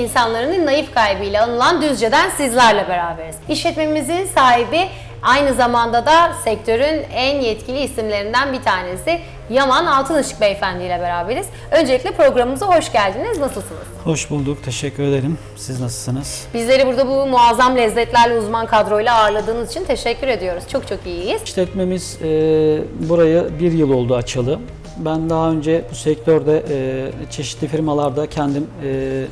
İnsanların naif kaybıyla anılan Düzce'den sizlerle beraberiz. İşletmemizin sahibi aynı zamanda da sektörün en yetkili isimlerinden bir tanesi Yaman Altınışık Beyefendi ile beraberiz. Öncelikle programımıza hoş geldiniz. Nasılsınız? Hoş bulduk. Teşekkür ederim. Siz nasılsınız? Bizleri burada bu muazzam lezzetlerle uzman kadroyla ağırladığınız için teşekkür ediyoruz. Çok çok iyiyiz. İşletmemiz e, burayı bir yıl oldu açalı. Ben daha önce bu sektörde e, çeşitli firmalarda kendim e,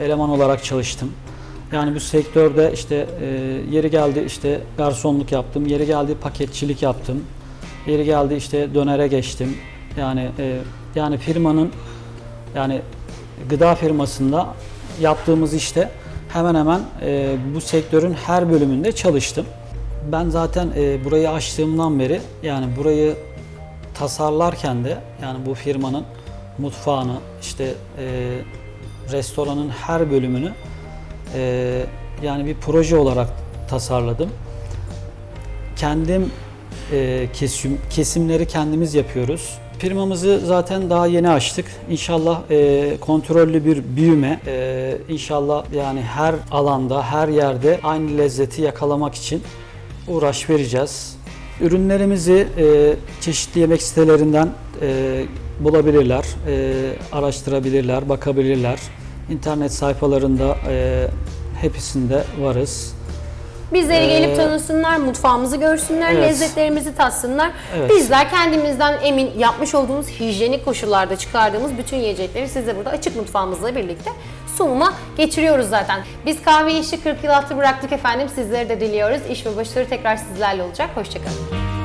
eleman olarak çalıştım. Yani bu sektörde işte e, yeri geldi işte garsonluk yaptım, yeri geldi paketçilik yaptım, yeri geldi işte dönere geçtim. Yani e, yani firmanın yani gıda firmasında yaptığımız işte hemen hemen e, bu sektörün her bölümünde çalıştım. Ben zaten e, burayı açtığımdan beri yani burayı tasarlarken de yani bu firmanın mutfağını işte e, restoranın her bölümünü e, yani bir proje olarak tasarladım. Kendim e, kesim kesimleri kendimiz yapıyoruz. Firmamızı zaten daha yeni açtık. İnşallah e, kontrollü bir büyüme, e, inşallah yani her alanda, her yerde aynı lezzeti yakalamak için uğraş vereceğiz. Ürünlerimizi e, çeşitli yemek sitelerinden e, bulabilirler, e, araştırabilirler, bakabilirler. İnternet sayfalarında e, hepsinde varız. Bizleri gelip Ee, tanısınlar, mutfağımızı görsünler, evet. lezzetlerimizi tatsınlar. Evet. Bizler kendimizden emin yapmış olduğumuz hijyenik koşullarda çıkardığımız bütün yiyecekleri size burada açık mutfağımızla birlikte sunuma geçiriyoruz zaten. Biz kahve işi 40 yıl altı bıraktık efendim. Sizleri de diliyoruz. İş ve başarı tekrar sizlerle olacak. Hoşçakalın.